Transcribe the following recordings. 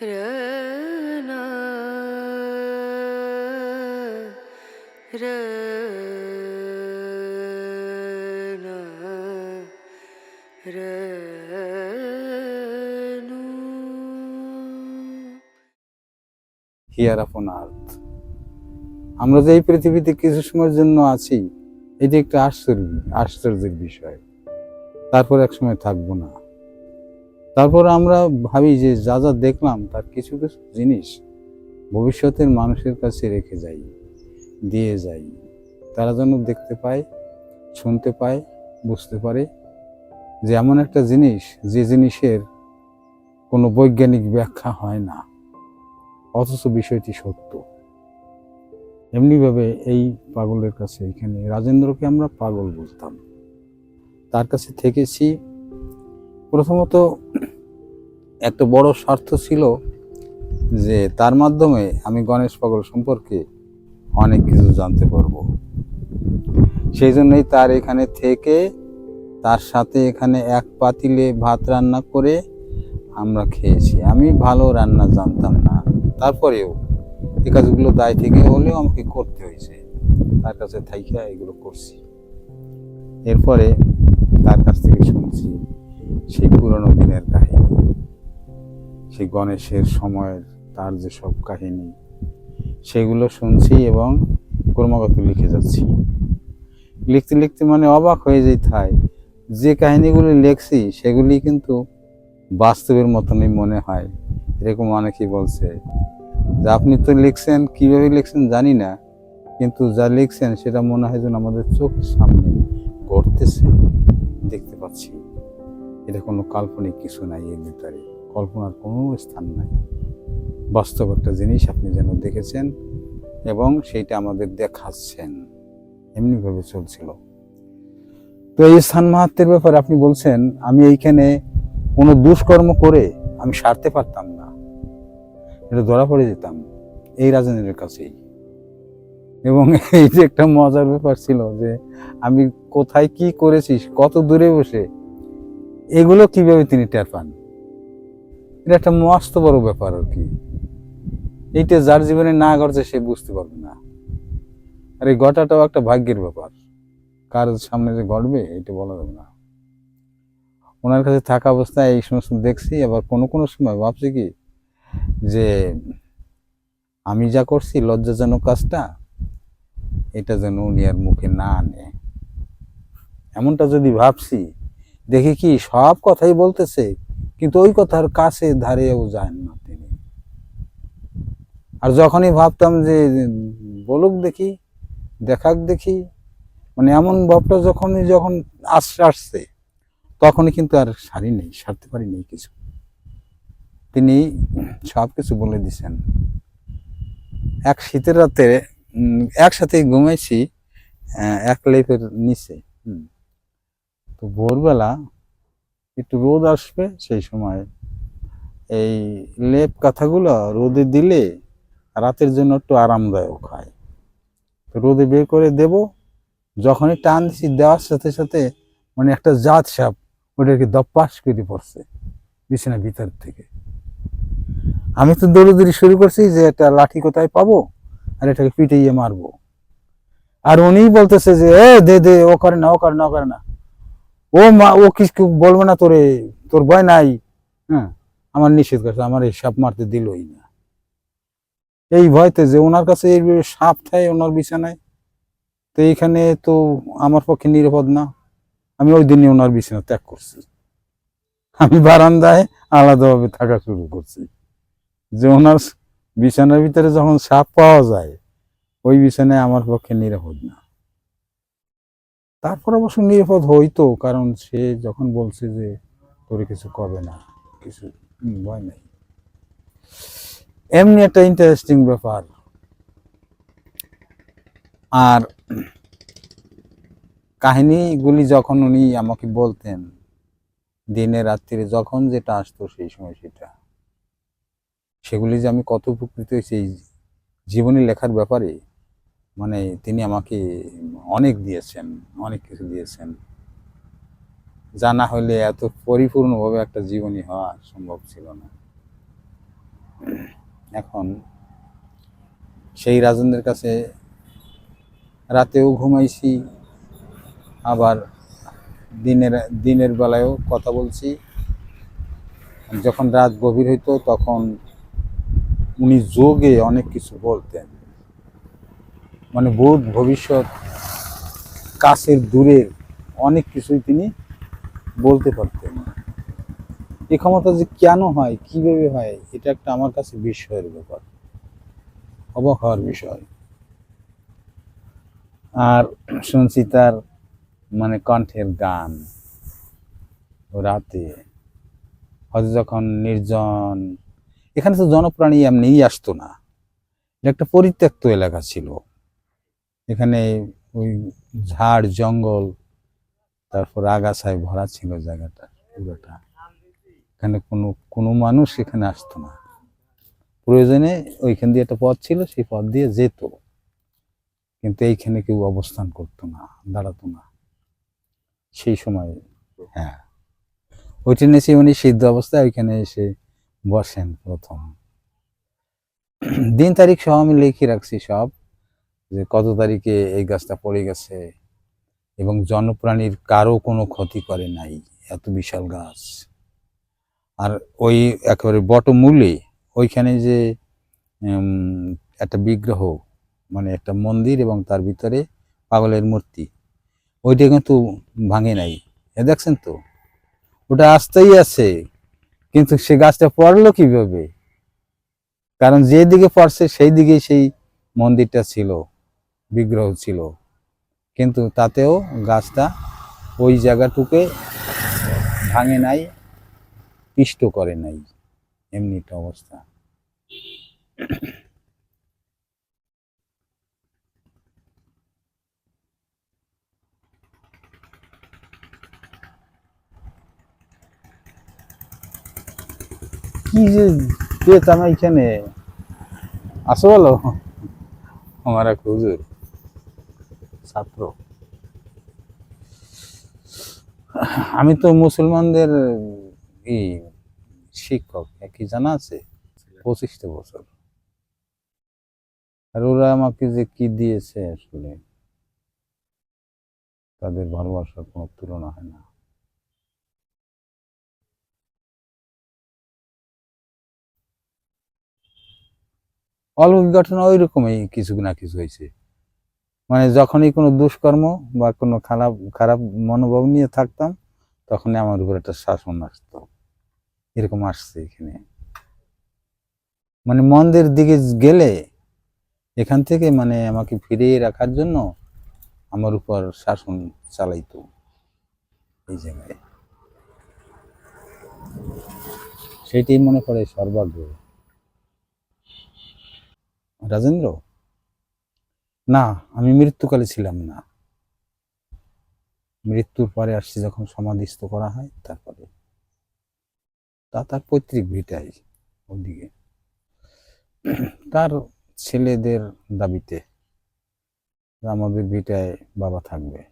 Here আর্থ। আমরা যে এই পৃথিবীতে কিছু সময়ের জন্য আছি, এটি একটা আশ্চর্য, আশ্চর্যের বিষয়। তারপর এক সময় থাকব না। তারপর আমরা ভাবি যে যা যা দেখলাম তার কিছু কিছু জিনিস ভবিষ্যতের মানুষের কাছে রেখে যাই, দিয়ে যাই। তারা যেন দেখতে পায়, শুনতে পায়, বুঝতে পারে যে এমন একটা জিনিস যে জিনিসের কোনো বৈজ্ঞানিক ব্যাখ্যা হয় না। অথচ বিষয়টি সত্য। এমনিভাবে এই পাগলের কাছে এখানে রাজেন্দ্রকে আমরা পাগল বলতাম। তার কাছে থেকেছি প্রথমত একটা বড় স্বার্থ ছিল যে তার মাধ্যমে আমি গণেশ পাগল সম্পর্কে অনেক কিছু জানতে পারব। সেই জন্যই তার এখানে থেকে তার সাথে এখানে এক পাতিলে ভাত রান্না করে আমরা খেয়েছি। আমি ভালো রান্না জানতাম না। তারপরেও এই কাজগুলো দায় থেকে হলেও আমাকে করতে হয়েছে। তার কাছে থাইকা এগুলো করছি। এরপরে তার কাছ থেকে শুনছি। সেই পুরনো দিনের কাহিনী, সেই গণেশের সময়ের তার যে সব কাহিনী, সেগুলো শুনছি এবং ক্রমাগত লিখে যাচ্ছি। লিখতে লিখতে মানে অবাক হয়ে যেতে হয় যে কাহিনীগুলি লিখছি সেগুলি কিন্তু বাস্তবের মতনই মনে হয়। এরকম অনেকেই বলছে, যে আপনি তো লিখছেন, কীভাবে লিখছেন জানি না, কিন্তু যা লিখছেন সেটা মনে হয় যেন আমাদের চোখের সামনে ঘটতেছে দেখতে পাচ্ছি। এটা কোনো কাল্পনিক কিছু নাই এর ভিতরে। কল্পনার কোনো স্থান নাই। বাস্তব একটা জিনিস আপনি যেন দেখেছেন এবং সেইটা আমাদের দেখাচ্ছেন। এমনিভাবে চলছিল। তো এই স্থান মাহাত্মের ব্যাপারে আপনি বলছেন, আমি এইখানে কোনো দুষ্কর্ম করে আমি সারতে পারতাম না। এটা ধরা পড়ে যেতাম এই রাজেন্দ্রের কাছেই। এবং এই যে একটা মজার ব্যাপার ছিল যে, আমি কোথায় কি করেছি, কত দূরে বসে এগুলো কীভাবে তিনি টের পান? এটা একটা মস্ত বড় ব্যাপার আর কি। এইটা যার জীবনে না ঘটছে, সে বুঝতে পারবে না। আর এই ঘটাটাও একটা ভাগ্যের ব্যাপার। কার সামনে যে ঘটবে, এটা বলা যাবে না। ওনার কাছে থাকা অবস্থায় এই সমস্ত দেখছি, আবার কোনো কোনো সময় ভাবছি কি, যে আমি যা করছি, লজ্জাজনক কাজটা, এটা যেন উনি আর মুখে না আনে। এমনটা যদি ভাবছি দেখি কি সব কথাই বলতেছে, কিন্তু ওই কথার কাছে ধারেও যায় না তিনি। আর যখনই ভাবতাম যে বলুক দেখি, দেখাক দেখি মানে এমন ভাবটা যখনই যখন আসছে আসছে, তখনই কিন্তু আর সারি নেই, সারতে পারি নেই কিছু। তিনি সব কিছু বলে দিছেন। এক শীতের রাতে একসাথে ঘুমাইছি এক লেপের নিচে, হুম। তো ভোরবেলা একটু রোদ আসবে, সেই সময় এই লেপ কাঁথাগুলো রোদে দিলে রাতের জন্য একটু আরামদায়ক হয়। তো রোদে বের করে দেব যখনই টান দিছি দেওয়ার সাথে সাথে মানে একটা জাত সাপ ওটাকে দপ্পাস করে পড়ছে বিছানার ভিতর থেকে। আমি তো দৌড়দৌড়ি শুরু করছি যে একটা লাঠি কোথায় পাবো আর এটাকে পিটিয়ে মারবো। আর উনি বলতেছে যে, এ, দে দে, ও করে না, ও করে না, ও করে না। ও মা, ও কিছু বলবে না, তোরে, তোর ভয় নাই। হ্যাঁ আমার নিষেধ করছে, আমার এই সাপ মারতে দিলই না। এই ভয়তে যে ওনার কাছে এই সাপ থাকে ওনার বিছানায়, তো এইখানে তো আমার পক্ষে নিরাপদ না। আমি ওই দিনই ওনার বিছানা ত্যাগ করছি। আমি বারান্দায় আলাদাভাবে থাকা শুরু করছি। যে ওনার বিছানার ভিতরে যখন সাপ পাওয়া যায়, ওই বিছানায় আমার পক্ষে নিরাপদ না। তারপর অবশ্য নিরাপদ হইতো, কারণ সে যখন বলছে যে তোরে কিছু করবে না, কিছু ভয় নেই। এমনি একটা ইন্টারেস্টিং ব্যাপার। আর কাহিনীগুলি যখন উনি আমাকে বলতেন, দিনে রাত্রিরে যখন যেটা আসতো সেই সময় সেটা। সেগুলি যে আমি কত উপকৃত হয়েছি জীবনী লেখার ব্যাপারে মানে তিনি আমাকে অনেক দিয়েছেন, অনেক কিছু দিয়েছেন। যা না হলে এত পরিপূর্ণভাবে একটা জীবনী হওয়া সম্ভব ছিল না। এখন সেই রাজনদের কাছে রাতেও ঘুমাইছি, আবার দিনের দিনের বেলায়ও কথা বলছি। যখন রাত গভীর হইতো তখন উনি যোগে অনেক কিছু বলতেন। মানে ভূত ভবিষ্যৎ কাছের দূরের অনেক কিছুই তিনি বলতে পারতেন। এই ক্ষমতা যে কেন হয়, কীভাবে হয়, এটা একটা আমার কাছে বিস্ময়ের ব্যাপার অবাক হওয়ার বিষয়। আর শুনছি তার মানে কণ্ঠের গান রাতে। হয়তো যখন নির্জন, এখানে তো জনপ্রাণী এমনিই আসতো না। এটা একটা পরিত্যক্ত এলাকা ছিল। এখানে ওই ঝাড়, জঙ্গল, তারপর আগাছায় ভরা ছিল জায়গাটা, পুরোটা। এখানে কোনো কোনো মানুষ এখানে আসতো না। প্রয়োজনে ওইখান দিয়ে একটা পথ ছিল, সেই পথ দিয়ে যেত। কিন্তু এইখানে কেউ অবস্থান করতো না, দাঁড়াতো না। সেই সময় হ্যাঁ। ওইটা এসে উনি সিদ্ধ অবস্থায় ওইখানে এসে বসেন প্রথম। দিন তারিখ সহ আমি লিখে রাখছি সব। যে কত তারিখে এই গাছটা পড়ে গেছে এবং জনপ্রাণীর কারও কোনো ক্ষতি করে নাই, এত বিশাল গাছ। আর ওই একেবারে বটমূলে ওইখানে যে একটা বিগ্রহ মানে একটা মন্দির এবং তার ভিতরে পাগলের মূর্তি, ওইটা কিন্তু ভাঙে নাই। দেখছেন তো? ওটা আসতেই আছে, কিন্তু সে গাছটা পড়ল কীভাবে? কারণ যেদিকে পড়ছে সেই দিকেই সেই মন্দিরটা ছিল। বিগ্রহ ছিল। কিন্তু তাতেও গাছটা ওই জায়গাটুকে ভাঙে নাই, পিষ্ট করে নাই। এমনি অবস্থা। কি যে পেতাম এখানে। আসো বলো। আমার এক হুজুর। ছাত্র। আমি তো মুসলমানদের, ই, শিক্ষক কি জানা আছে, পঁচিশটা বছর। আর ওরা আমাকে যে কি দিয়েছে আসলে, তাদের ভালোবাসার কোনো তুলনা হয় না। অলৌকিক ঘটনা ওই রকমই কিছু না কিছু হয়েছে। মানে যখনই কোনো দুষ্কর্ম বা কোনো খারাপ খারাপ মনোভাব নিয়ে থাকতাম, তখনই আমার উপর একটা শাসন আসতো। এরকম আসছে এখানে। মানে মন্দির দিকে গেলে এখান থেকে মানে আমাকে ফিরিয়ে রাখার জন্য আমার উপর শাসন চালাইতো এই জায়গায়। সেটাই মনে করে সর্বাগ্র। রাজেন্দ্র? না, আমি মৃত্যুকালে ছিলাম না। মৃত্যুর পরে আসছি যখন সমাধিস্থ করা হয়, তারপরে। তা, তার পৈতৃক ভিটাই ওদিকে। তার ছেলেদের দাবিতে আমাদের ভিটায় বাবা থাকবে।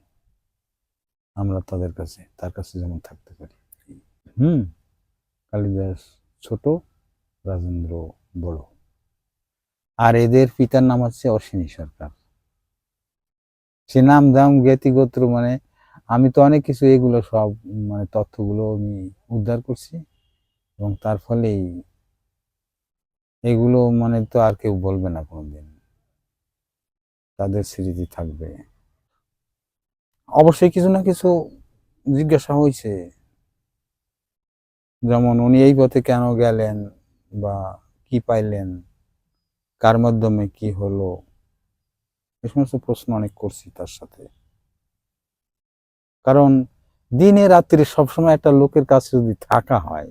আমরা তাদের কাছে, তার কাছে যেমন থাকতে পারি। হুম, কালিদাস ছোট, রাজেন্দ্র বড়। আর এদের পিতার নাম হচ্ছে অশ্বিনী সরকার। সে নাম দাম, জ্ঞাতি গোত্র মানে আমি তো অনেক কিছু এগুলো সব মানে তথ্যগুলো আমি উদ্ধার করছি। এবং তার ফলেই এগুলো মানে তো আর কেউ বলবে না কোনোদিন। তাদের স্মৃতি থাকবে। অবশ্যই কিছু না কিছু জিজ্ঞাসা হয়েছে যেমন উনি এই পথে কেন গেলেন বা কি পাইলেন, কার মাধ্যমে কি হলো এই সমস্ত প্রশ্ন অনেক করছি তার সাথে। কারণ দিনে রাত্রে সবসময় একটা লোকের কাছে যদি থাকা হয়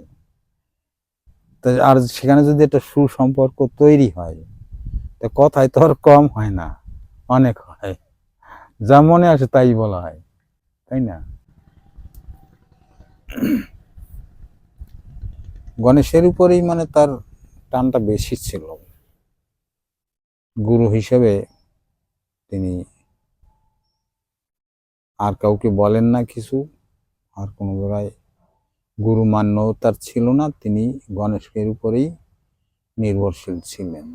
আর সেখানে যদি একটা সুসম্পর্ক তৈরি হয়, তা কথায় তো আর কম হয় না, অনেক হয়। যা মনে আসে তাই বলা হয়, তাই না? গণেশের উপরেই মানে তার টানটা বেশি ছিল। গুরু হিসেবে তিনি আর কাউকে বলেন না কিছু, আর কোনো জায়গায় গুরু মান্য তার ছিল না, তিনি গণেশের উপরেই নির্ভরশীল ছিলেন।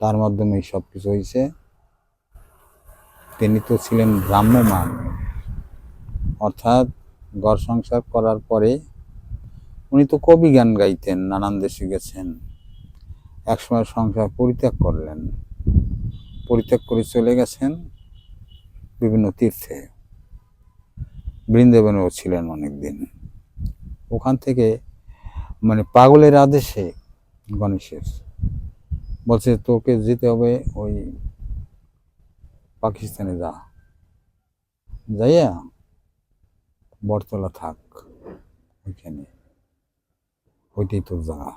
তার মাধ্যমে সব কিছু হয়েছে তিনি তো ছিলেন ভ্রাম্যমান অর্থাৎ ঘর সংসার করার পরে উনি তো কবি গান গাইতেন, নানান দেশে গেছেন। একসময় সংসার পরিত্যাগ করলেন। পরিত্যাগ করে চলে গেছেন বিভিন্ন তীর্থে। বৃন্দাবনেও ছিলেন অনেকদিন। ওখান থেকে মানে পাগলের আদেশে গণেশের বলছে, তোকে যেতে হবে ওই পাকিস্তানে যা। যাইয়া বটতলা থাক ওইখানে। ওইটাই তোর জায়গা।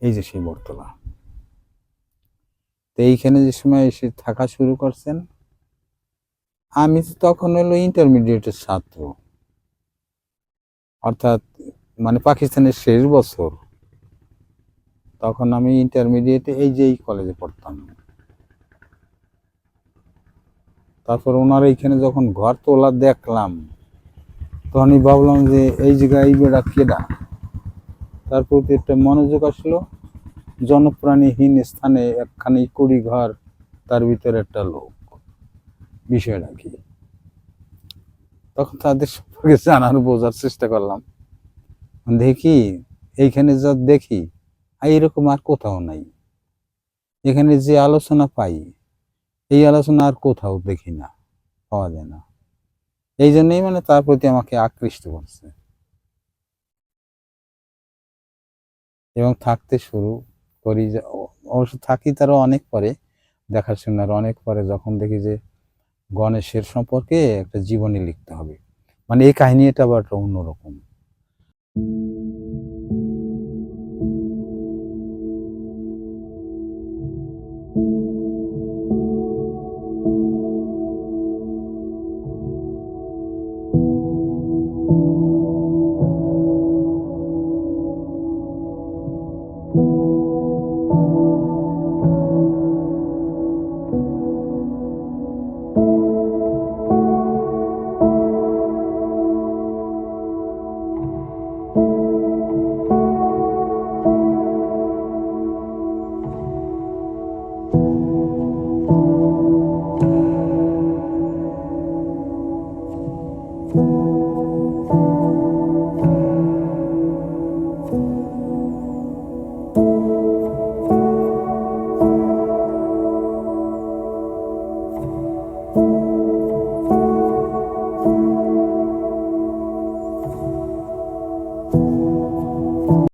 এই যে সেই বটতলা। তো এইখানে যে সময় এসে থাকা শুরু করছেন, আমি তো তখন হলো ইন্টারমিডিয়েটের ছাত্র। অর্থাৎ মানে পাকিস্তানের শেষ বছর। তখন আমি ইন্টারমিডিয়েটে এই যে এই কলেজে পড়তাম। তারপর ওনার এইখানে যখন ঘর তোলা দেখলাম, তখনই ভাবলাম যে, এই জায়গায় এই বেড়া কেডা? তার প্রতি একটা মনোযোগ আসলো। জনপ্রাণীহীন স্থানে একখানি কুড়ি ঘর তার ভিতরে একটা লোক। বিষয়টা কি? তখন তাদের সম্পর্কে জানার বোঝার চেষ্টা করলাম। দেখি, এইখানে যা দেখি এরকম আর কোথাও নাই। এখানে যে আলোচনা পাই, এই আলোচনা আর কোথাও দেখি না, পাওয়া যায় না। এই জন্যই মানে তার প্রতি আমাকে আকৃষ্ট করছে। এবং থাকতে শুরু করি যে- অবশ্য থাকি তারও অনেক পরে দেখাশোনার অনেক পরে যখন দেখি যে, গণেশের সম্পর্কে একটা জীবনী লিখতে হবে। মানে এই কাহিনী এটা আবার অন্যরকম।